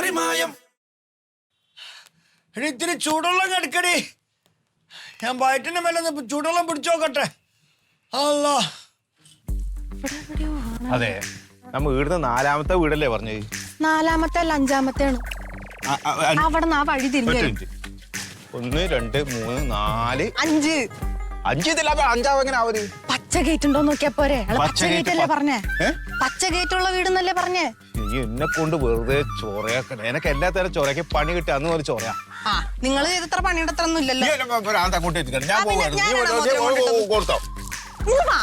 പാറിമായം എടി ഇത്തിരി ചൂടുവെള്ളം കടിക്കടി. ഞാൻ വയറ്റിന്റെ മേലെ ചൂടുവെള്ളം പിടിച്ചോക്കട്ടെ അല്ല അതെ നമ്മ വീടിന് നാലാമത്തെ വീടല്ലേ പറഞ്ഞത് നാലാമത്തെ അല്ല അഞ്ചാമത്തെ ആണ് ആ, ആ, ആ, അവിടെ നിന്ന് ആ വഴി തിരിഞ്ഞു. ഒന്ന് രണ്ട് മൂന്ന് നാല്. അഞ്ച്. അഞ്ച് ഇതില്ല അപ്പൊ അഞ്ചാവ് എങ്ങനെ ആവത് പച്ച ഗേറ്റ് ഉണ്ടോ നോക്കിയാ പോരെ. അയാൾ പച്ച ഗേറ്റ് അല്ലേ പ- പറഞ്ഞേ? ഏ? പച്ച ഗേറ്റ് ഉള്ള വീടെന്നല്ലേ പറഞ്ഞേ? നീ എന്നെ കൊണ്ട് വെറുതെ ചോറയാക്കണേ എനക്ക് എല്ലാ തരം ചോറയാക്കി പണി കിട്ടി അന്ന് പോലെ ചോറയാ ആ നിങ്ങൾ ഇത്ര പണിയുടെ അത്ര ഒന്നും ഇല്ലല്ലോ നീ എന്നെ കൊ- ഭ്രാന്ത് അങ്ങോട്ട് എത്തിക്കണം. ഞാൻ ആ, പിന്നെ പോവാണ്. നീ ഞാനാണ് ഒരു- മോതിരം ഒരു- കൊണ്ടിട്ടത്. കൊടുത്തോ ഇങ്ങ് വാ.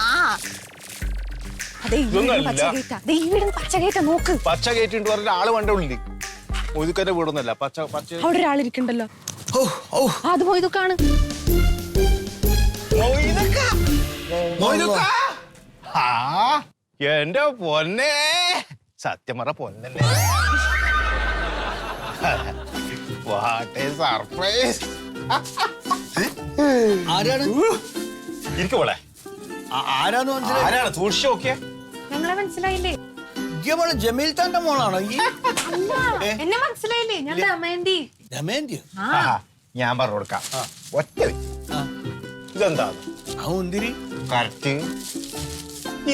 അതെ ഈ വീടിന് ഇതൊന്നുമല്ല. പച്ച ഗേറ്റാ ദേ ഈ വീടിന് പച്ച ഗേറ്റാ നോക്ക് പച്ച കയറ്റി പറഞ്ഞ ആൾ വണ്ട ഉള്ളിൽ മൊയ്തുക്കന്റെ വീടൊന്നല്ല പച്ച പച്ച അവിടെ ഒരാളിരിക്കണ്ടല്ലോ ഓ ഓ ആ, അത് മൊയ്തുക്കാണ് മൊയ്തുക്ക. മൊയ്തുക്ക. ആ, എന്റെ പൊന്നെ സത്യം പറ പൊന്നല്ലേ. What surprise. ആരാണ്? ഇരിക്കോളെ ആരാന്ന് മനസ്സിലായി? ആരാണ്? സൂക്ഷിച്ചു നോക്കിയ. ഞങ്ങളെ മനസ്സിലായില്ലേ? മോൾ ജമീൽ താന്റെ മോളാണോ? ഈ ഏ? എന്നെ മനസ്സിലായില്ലേ? ഞാൻ ദമയന്തി. ദമയന്തിയോ? ആഹാ, ഞാൻ പറഞ്ഞു കൊടുക്കാം. ഒറ്റ ഇതെന്താ? ആ ഉന്തിരി കറക്റ്റ്.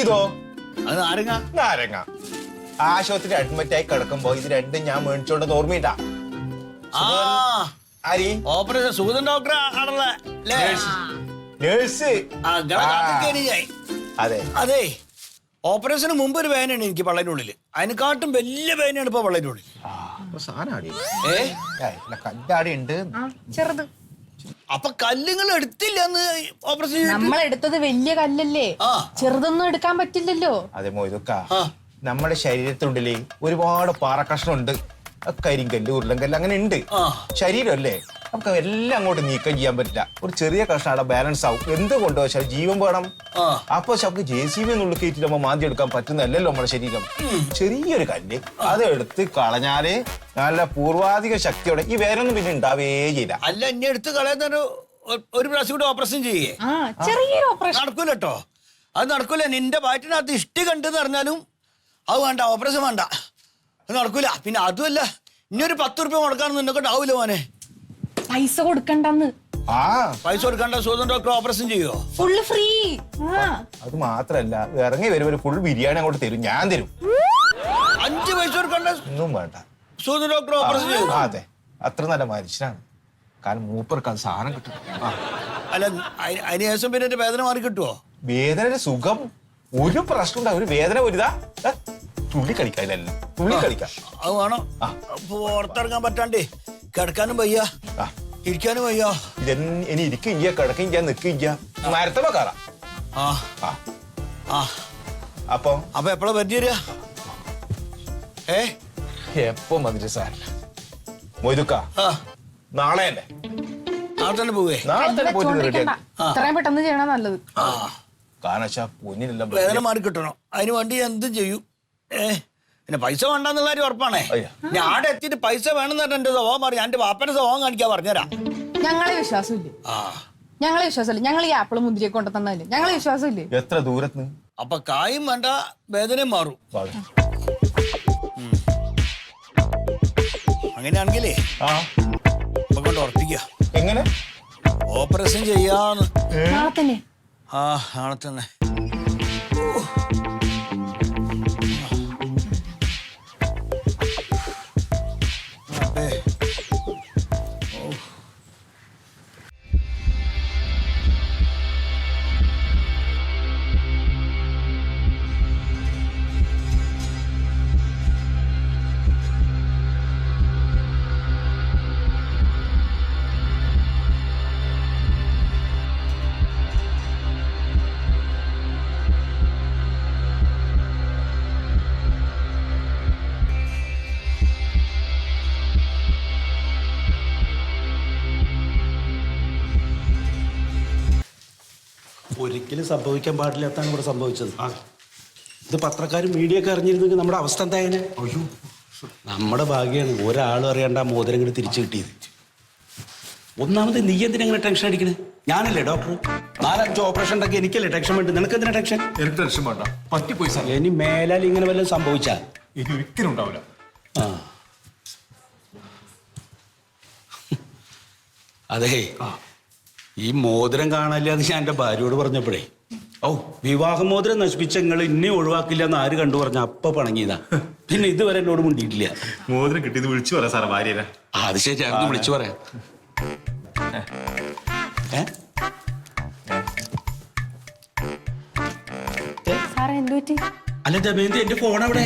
ഇതോ? അത് നാരങ്ങ. നാരങ്ങ. ആശുപത്രി അഡ്മിറ്റ് ആയി കിടക്കുമ്പോ ഇത് രണ്ടും ഞാൻ മേടിച്ചോണ്ടത് ഓർമ്മയിട്ടാ ആ. ആരി? ഓപ്പറേഷൻ സൂതൻ ഡോക്ടർ ആണല്ലേ? നേഴ്സ് അതെ. അതെ. ഓപ്പറേഷന് മുമ്പ് ഒരു വേദനയാണ് എനിക്ക് പള്ളേനുള്ളിൽ അതിനെക്കാട്ടും വലിയ വേദനയാണ് ഇപ്പൊ പള്ളേനുള്ളിൽ സാധനമാടി ഏ? കല്ലാടി ഉണ്ട്. ചെറുത്. അപ്പൊ കല്ലുകൾ എടുത്തില്ല ഓപ്പറേഷൻ? നമ്മൾ എടുത്തത് വലിയ കല്ലല്ലേ? ചെറുതൊന്നും എടുക്കാൻ പറ്റില്ലല്ലോ. അതെ മൊയ്തുക്ക. നമ്മുടെ ശരീരത്തിനുള്ളിൽ ഒരുപാട് പാറക്കഷ്ണം ഉണ്ട് കരിങ്കല്ല് ഉരുളങ്കല്ല് അങ്ങനെ ഉണ്ട്. ശരീരമല്ലേ? നമുക്ക് എല്ലാം അങ്ങോട്ട് നീക്കം ചെയ്യാൻ പറ്റില്ല. ഒരു ചെറിയ കഷ്ണം അവിടെ ബാലൻസ് ആവും. എന്ത് കൊണ്ടുവച്ചാൽ ജീവൻ വേണം? അപ്പൊ നമുക്ക് ജെ സി ബി എന്നുള്ളിൽ കയറ്റി നമ്മൾ മാന്തി എടുക്കാൻ പറ്റുന്നല്ലല്ലോ നമ്മുടെ ശരീരം. ചെറിയൊരു കല്ല്. അത് എടുത്ത് കളഞ്ഞാൽ നല്ല പൂർവാധിക ശക്തിയോടെ ഈ വേരൊന്നും പിന്നെ ഉണ്ടാവേ ചെയ്യില്ല. അല്ല ഇനി എടുത്ത് കളയുന്നൊരു ഒരു പ്രാവശ്യം കൂടി ഓപ്പറേഷൻ ചെയ്യേ. ആ ചെറിയൊരു ഓപ്പറേഷൻ. നടക്കൂലട്ടോ. അത് നടക്കൂല. നിന്റെ വയറ്റിനകത്ത് ഇഷ്ടി കണ്ടെന്ന് പറഞ്ഞാലും അത് വേണ്ട ഓപ്പറേഷൻ വേണ്ട. അത് നടക്കൂല. പിന്നെ അതുമല്ല ഇനി ഒരു പത്ത് റുപ്യ മുടക്കാനൊന്നും നിന്നെ കൊണ്ട് ആവൂല മോനെ. പൈസ കൊടുക്കണ്ടെന്ന്. ആ. പൈസ കൊടുക്കണ്ട സൂതൻ ഡോക്ടർ ഓപ്പറേഷൻ ചെയ്യോ? ഫുള്ള് ഫ്രീ ആ. അത് മാത്രല്ല ഇറങ്ങി വരുമ്പോൾ ഫുൾ ബിരിയാണി അങ്ങോട്ട് തരും ഞാൻ തരും. അഞ്ച് പൈസ കൊടുക്കണ്ട. ഒന്നും വേണ്ട. സൂതൻ ഡോക്ടർ ഓപ്പറേഷൻ ചെയ്യോ? ആ, അതെ. അത്ര നല്ല മനുഷ്യനാണ്. കാരണം മൂപ്പർക്ക് അത് സാധനം കിട്ടും. ആ. അല്ല അതിന് ശേഷം പിന്നെ എന്റെ വേദന മാറി കിട്ടുവോ? വേദനയുടെ സുഖം ഒരു പ്രശ്നം ഉണ്ടാവും ഒരു വേദന ഒരുതാ തുള്ളി തുള്ളി കളിക്കാനില്ല തുള്ളി കളിക്കാം. അത് വേണം. പുറത്തിറങ്ങാൻ പറ്റാണ്ടേ കിടക്കാനും വയ്യ. ഇരിക്കാനും വയ്യ. ഇനി ഇരിക്കും ഇല്ല കിടക്കും ഇല്ല നിൽക്കും ഇല്ല മരത്തമ്മ കയറാം അപ്പൊ? അപ്പൊ എപ്പോഴാ പറ്റി തരിക ഏ? എപ്പോ മതി സാറില്ല മൊയ്തുക്ക നാളെ അല്ലേ? നാളെ തന്നെ പോവേ. നാളെ തന്നെ പോയിട്ട് ഇത്രയും പെട്ടെന്ന് ചെയ്യണ നല്ലത്. ആ. കാരണം വെച്ചാ പൊന്നിനെല്ലാം വേദന മാറി കിട്ടണം അതിന് വേണ്ടി എന്തും ചെയ്യും. ഏ പിന്നെ പൈസ വേണ്ടെന്നുള്ള കാര്യം ഉറപ്പാണേ. ഞാൻ ആടെ എത്തിയിട്ട് പൈസ വേണമെന്ന് പറഞ്ഞ എന്റെ സ്വഭാവം മാറി. ഞാൻ എന്റെ വാപ്പന്റെ സ്വഭാവം കാണിക്കാൻ പറഞ്ഞുതരാം. ഞങ്ങളെ വിശ്വാസമില്ല? ആ. ഞങ്ങളെ വിശ്വാസമില്ല? ഞങ്ങൾ ഈ ആപ്പിൾ മുന്തിരിയെ കൊണ്ടു തന്നല്ലേ ഞങ്ങളെ വിശ്വാസമില്ലേ? എത്ര ദൂരത്ത് അപ്പൊ കായും വേണ്ട വേദനയും മാറും. അങ്ങനെയാണെങ്കിലേ കൊണ്ട് ഉറപ്പിക്കുക എങ്ങനെ? ഓപ്പറേഷൻ ചെയ്യാന്ന്. നാളെ തന്നെ. ആ നാളെ ഒരിക്കലും സംഭവിക്കാൻ പാടില്ലാത്താണ് ഇവിടെ സംഭവിച്ചത്. ഇത് പത്രക്കാരും മീഡിയ ഒക്കെ അറിഞ്ഞിരുന്നെങ്കിൽ നമ്മുടെ അവസ്ഥ എന്തായാലും അയ്യോ. നമ്മുടെ ഭാഗ്യമാണ് ഒരാളും അറിയാണ്ട് ആ മോതിരം ഇങ്ങോട്ട് തിരിച്ചു കിട്ടിയത്. ഒന്നാമത് നീ എന്തിനാ ടെൻഷൻ അടിക്കണേ? ഞാനല്ലേ ഡോക്ടർ നാലഞ്ച് ഓപ്പറേഷൻ ഉണ്ടാക്കി എനിക്കല്ലേ ടെൻഷൻ വേണ്ടി നിനക്ക് എന്തിനാ ടെൻഷൻ? എനിക്ക് ടെൻഷൻ വേണ്ട. പറ്റിപ്പോയി സാർ ഇനി മേലാൽ ഇങ്ങനെ വല്ലതും സംഭവിച്ചാൽ ഇനി ഒരിക്കലും ഉണ്ടാവില്ല. ആ. അതെ. ആ. ഈ മോതിരം കാണാനില്ല എന്ന് ഞാൻ എന്റെ ഭാര്യയോട് പറഞ്ഞപ്പോഴേ. ഓ വിവാഹമോതിരം നശിപ്പിച്ച നിങ്ങൾ ഇന്നെ ഒഴിവാക്കില്ല എന്ന് ആര് കണ്ടു പറഞ്ഞ അപ്പ പണങ്ങിയതാ. പിന്നെ ഇതുവരെ എന്നോട് മുണ്ടിയിട്ടില്ല. മോതിരം കിട്ടിയത് വിളിച്ചു പറയാം സാറേ ഭാര്യ ആ, അത് ശരി അവർക്ക് വിളിച്ചു പറയാം. അല്ല ദമയന്തി എന്റെ ഫോൺ അവിടെ